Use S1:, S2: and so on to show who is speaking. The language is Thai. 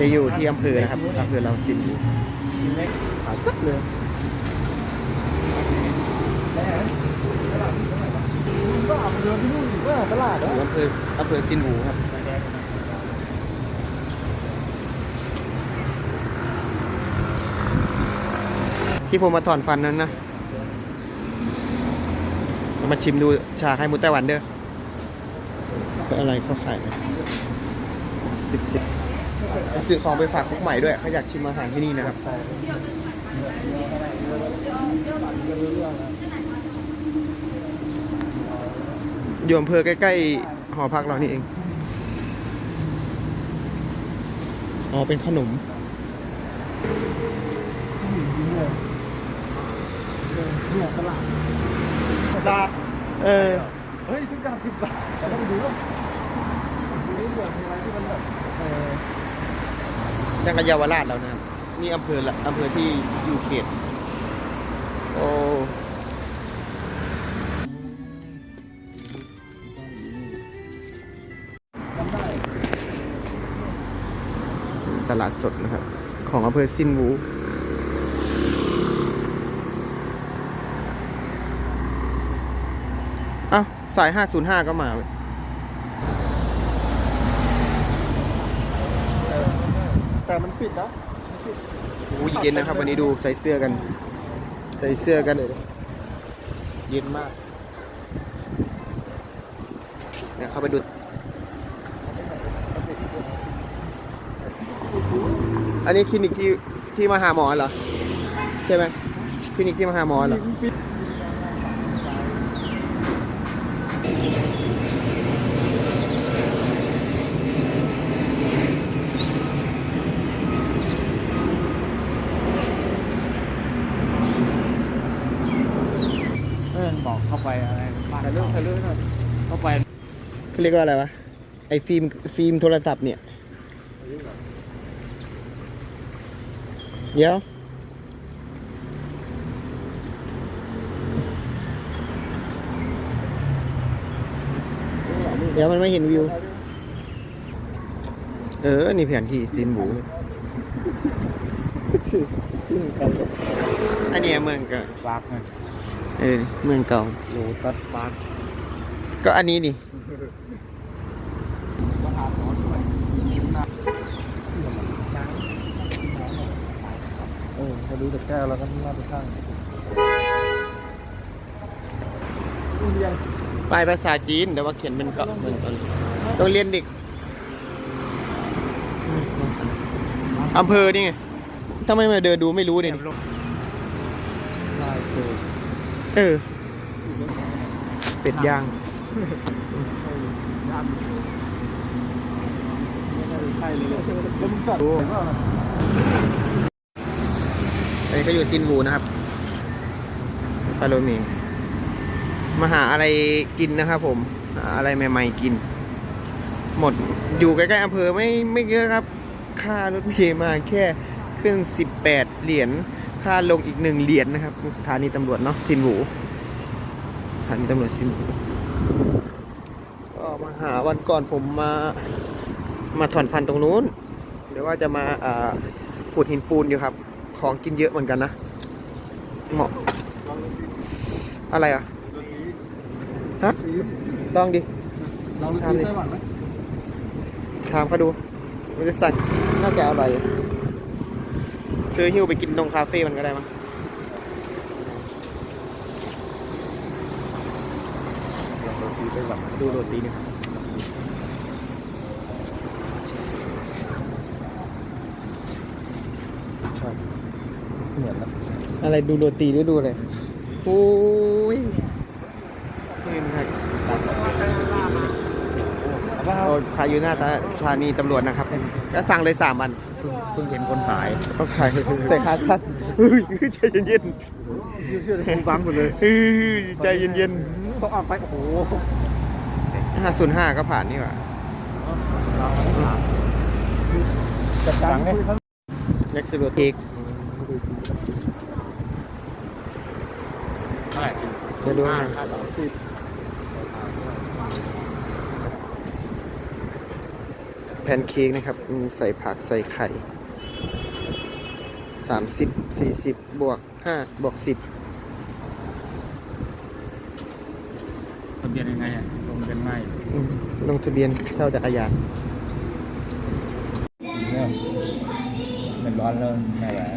S1: จะอยู่ที่อำเภอนะครับอำเภอเราสินอยู่
S2: ขาตึ๊บเลยก็เอาไปเดินที่นู่นอีกว่าตลาด
S1: อะอำเภออำเภอสินหูครับที่ผมมาถอนฟันนั้นนะ มาชิมดูชาไข่มุกไต้หวันเด้อเป็นอะไรเขาขายนะสิบเจ็ด ซื้อของไปฝากคุกใหม่ด้วยเขาอยากชิมอาหารที่นี่นะครับอยู่อำเภอใกล้ๆหอพักเรานี่เอง อ๋อ เป็นขนม
S2: เนี่ยตลาดตลาด
S1: เออ
S2: เฮ้ย ทุกอย่างสิบบาทแต่ต้องดูว่าดูนี่เผื่อมีอะไรที่มันแบบเออ
S1: ยังกับเยาวราชแล้วนะครับ นี่อำเภอละอำเภอที่อยู่เขต โอ้
S2: ทำได้
S1: ตลาดสดนะครับ ของอำเภอซินวูอ้าวสาย 505 ก็มาเว้ย
S2: แต่มันปิดนะ
S1: โอ้ยเย็นนะครับ วันนี้ดูใส่เสื้อกัน ใส่เสื้อกันเลยเย็นมากเนี่ยเข้าไปดู อันนี้คลินิกที่ที่มาหาหมอเหรอ ใช่ไหมคลินิกที่มาหาหมอเหรอ
S2: เออบอกเข้าไปอะไรบ้าน
S1: ถ่ายรูปถ่ายรูปหน่อย
S2: เข้าไป
S1: เขาเรียกว่าอะไรวะ ไอฟิล์มฟิล์มโทรศัพท์เนี่ย เดี๋ยว เดี๋ยวมันไม่เห็นวิว เออ นี่แผนที่ซินบู
S2: ชื่อชื่อกัน
S1: อันเนี้ยเมืองเก่า
S2: ปาร์คไง
S1: เออ เมืองเก่า
S2: โลตัสปาร์ค
S1: ก็อันนี้นี่
S2: มหาสอนด้วยนะเออพอดูจากแก้วแล้วก็น่าไปข้างเรียน
S1: ป้ายภาษาจีน แต่ว่าเขียนเป็นเกาะเมืองเก่าต้องเรียนเด็กอำเภอนี่ไงถ้าไม่มาเดินดูไม่รู้เนี่ย
S2: ลาย เกิด
S1: เออ เป็ดย่าง
S2: ย่านไม่น่าจะใช่เลยเลยแล้วมึงจอด
S1: โอ้
S2: เห็นว่า
S1: อันนี้ก็อยู่ซินวูนะครับปาโลเมงมาหาอะไรกินนะครับผมหาอะไรใหม่ๆกิน หมดอยู่ใกล้ๆอำเภอไม่ไม่เยอะครับ ค่ารถเมล์มาแค่ขึ้น 18 เหรียญ ค่าลงอีกหนึ่งเหรียญนะครับสถานีตำรวจเนาะซินวูสถานีตำรวจซินวูก็มาหาวันก่อนผมมามาถอนฟันตรงนู้นเดี๋ยวว่าจะมาอ่าขุดหินปูนอยู่ครับ ของกินเยอะเหมือนกันนะเหมาะอะไรอะฮะลองดิ
S2: เรารู้ที่ไต้หวันไหม
S1: ถามเขาดู มันจะสั่งน่าจะอร่อย ซื้อหิ้วไปกินตรงคาเฟ่มันก็ได้มั้งดูโรตีนี่ครับ
S2: เหมือนนะ
S1: อะไรดูโรตีหรือดูอะไรโอ้ยนี่นะครับ
S2: เอาป่ะ
S1: โอ้ขายอยู่หน้าสถานีตำรวจนะครับ ก็สั่งเลยสามอัน
S2: เพิ่งเห็นคนขาย
S1: ก็ขายใส่ขาสั้นเฮ้ยใจเย็น
S2: เชื่อเลยฟังหมดเลย
S1: ๆเฮ้ยใจเย็น
S2: ต้องออกไปโอ้โห
S1: ๆห้าศูนย์ห้าก็ผ่านนี่หว่า
S2: จัดการเนี่ย
S1: เล็กซ์โรตีก
S2: ใช่
S1: จะดูให้แพนเค้กนะครับมีใส่ผักใส่ไข่สามสิบสี่สิบบวกห้าบวกสิบ
S3: ทะเบียนยังไงอะลงกันง่าย
S1: อืมลงทะเบียนเช่าจักรยาน
S3: เนี่ยมันร้อนแล้วไม่ไหว
S1: อ